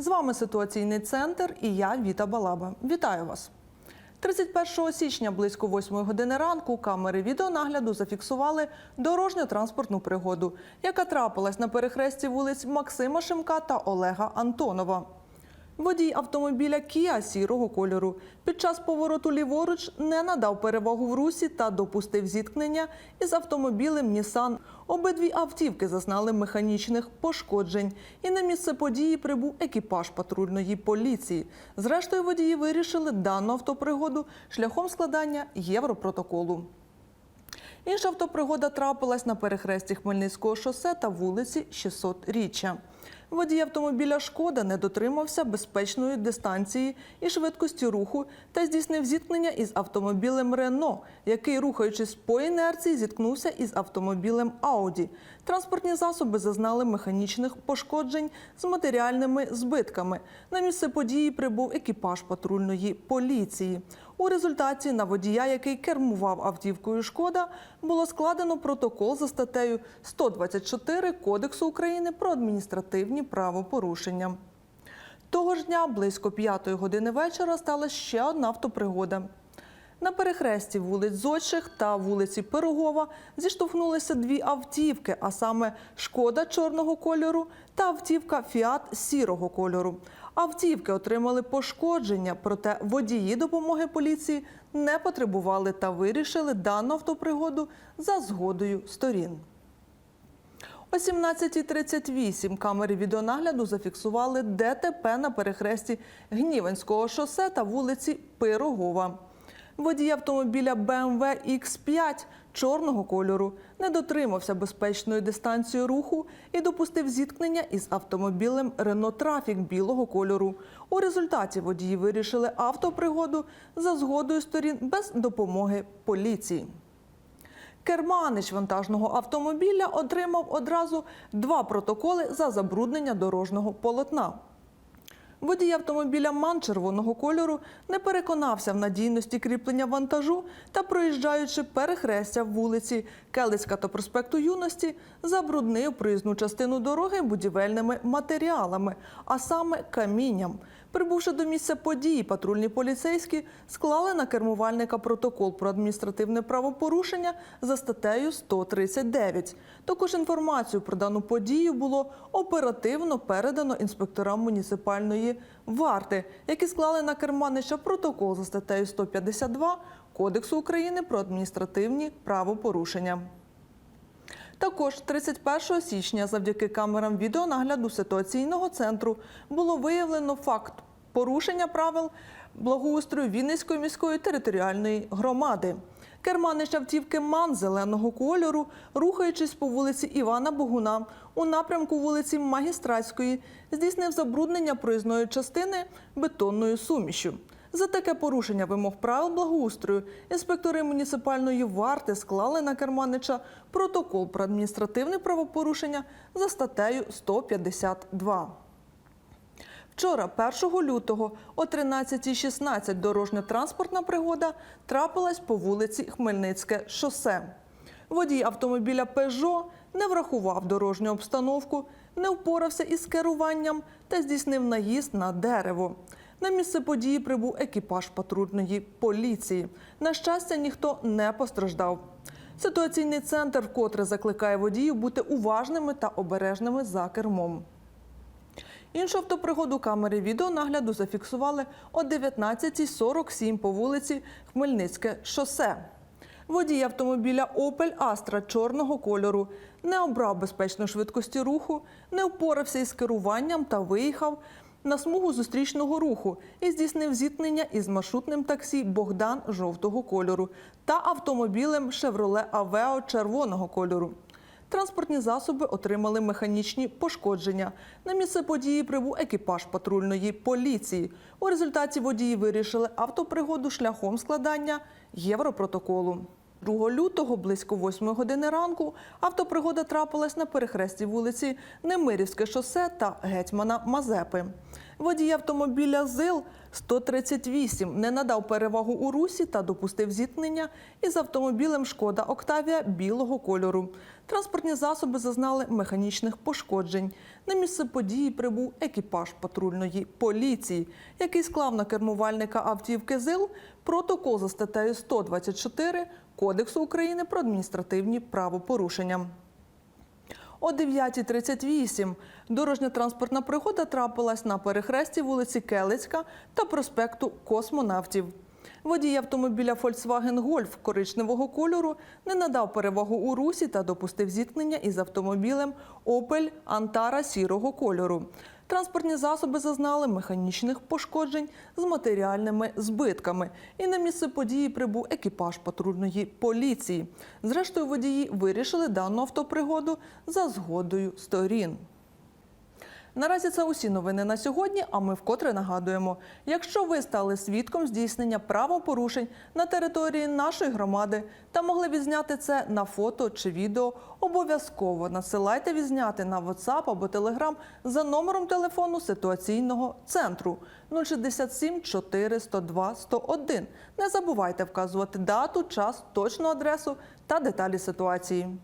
З вами ситуаційний центр і я Віта Балаба. Вітаю вас. 31 січня близько 8 години ранку камери відеонагляду зафіксували дорожньо-транспортну пригоду, яка трапилась на перехресті вулиць Максима Шимка та Олега Антонова. Водій автомобіля Kia сірого кольору під час повороту ліворуч не надав перевагу в русі та допустив зіткнення із автомобілем Nissan. Обидві автівки зазнали механічних пошкоджень, і на місце події прибув екіпаж патрульної поліції. Зрештою, водії вирішили дану автопригоду шляхом складання європротоколу. Інша автопригода трапилась на перехресті Хмельницького шосе та вулиці 600-річчя. Водій автомобіля Шкода не дотримався безпечної дистанції і швидкості руху та здійснив зіткнення із автомобілем Рено, який, рухаючись по інерції, зіткнувся із автомобілем Ауді. Транспортні засоби зазнали механічних пошкоджень з матеріальними збитками. На місце події прибув екіпаж патрульної поліції. У результаті на водія, який кермував автівкою Шкода, було складено протокол за статтею 124 Кодексу України про адміністративні правопорушення. Того ж дня, близько п'ятої години вечора, стала ще одна автопригода. На перехресті вулиць Зодчих та вулиці Пирогова зіштовхнулися дві автівки, а саме Шкода чорного кольору та автівка Фіат сірого кольору. Автівки отримали пошкодження, проте водії допомоги поліції не потребували та вирішили дану автопригоду за згодою сторін. О 17.38 камери відеонагляду зафіксували ДТП на перехресті Гніванського шосе та вулиці Пирогова. Водій автомобіля BMW X5 чорного кольору не дотримався безпечної дистанції руху і допустив зіткнення із автомобілем Renault Trafic білого кольору. У результаті водії вирішили автопригоду за згодою сторін без допомоги поліції. Керманич вантажного автомобіля отримав одразу два протоколи за забруднення дорожнього полотна. Водій автомобіля МАН червоного кольору не переконався в надійності кріплення вантажу та, проїжджаючи перехрестя вулиці Келицька та проспекту Юності, забруднив проїзну частину дороги будівельними матеріалами, а саме камінням. Прибувши до місця події, патрульні поліцейські склали на кермувальника протокол про адміністративне правопорушення за статтею 139. Також інформацію про дану подію було оперативно передано інспекторам муніципальної варти, які склали на керманича протокол за статтею 152 Кодексу України про адміністративні правопорушення. Також 31 січня завдяки камерам відеонагляду ситуаційного центру було виявлено факт порушення правил благоустрою Вінницької міської територіальної громади. Керманич автівки МАН зеленого кольору, рухаючись по вулиці Івана Богуна у напрямку вулиці Магістратської, здійснив забруднення проїзної частини бетонною сумішю. За таке порушення вимог правил благоустрою інспектори муніципальної варти склали на керманича протокол про адміністративне правопорушення за статтею 152. Вчора, 1 лютого, о 13.16 дорожньо-транспортна пригода трапилась по вулиці Хмельницьке шосе. Водій автомобіля Пежо не врахував дорожню обстановку, не впорався із керуванням та здійснив наїзд на дерево. На місце події прибув екіпаж патрульної поліції. На щастя, ніхто не постраждав. Ситуаційний центр вкотре закликає водіїв бути уважними та обережними за кермом. Іншу автопригоду камери відеонагляду зафіксували о 19.47 по вулиці Хмельницьке шосе. Водій автомобіля Opel Astra чорного кольору не обрав безпечної швидкості руху, не впорався із керуванням та виїхав на смугу зустрічного руху і здійснив зіткнення із маршрутним таксі Богдан жовтого кольору та автомобілем Chevrolet Aveo червоного кольору. Транспортні засоби отримали механічні пошкодження. На місце події прибув екіпаж патрульної поліції. У результаті водії вирішили автопригоду шляхом складання європротоколу. 2 лютого близько 8 години ранку автопригода трапилась на перехресті вулиці Немирівське шосе та гетьмана Мазепи. Водій автомобіля ЗИЛ 138 не надав перевагу у русі та допустив зіткнення із автомобілем Шкода Октавія білого кольору. Транспортні засоби зазнали механічних пошкоджень. На місце події прибув екіпаж патрульної поліції, який склав на кермувальника автівки ЗИЛ протокол за статтею 124 Кодексу України про адміністративні правопорушення. О 9.38 дорожньо-транспортна пригода трапилась на перехресті вулиці Келицька та проспекту Космонавтів. Водій автомобіля Volkswagen Golf коричневого кольору не надав перевагу у русі та допустив зіткнення із автомобілем Opel Antara сірого кольору. Транспортні засоби зазнали механічних пошкоджень з матеріальними збитками. І на місце події прибув екіпаж патрульної поліції. Зрештою, водії вирішили дану автопригоду за згодою сторін. Наразі це усі новини на сьогодні. А ми вкотре нагадуємо: якщо ви стали свідком здійснення правопорушень на території нашої громади та могли відзняти це на фото чи відео, обов'язково насилайте відзняти на WhatsApp або Telegram за номером телефону ситуаційного центру 067 4 102 101. Не забувайте вказувати дату, час, точну адресу та деталі ситуації.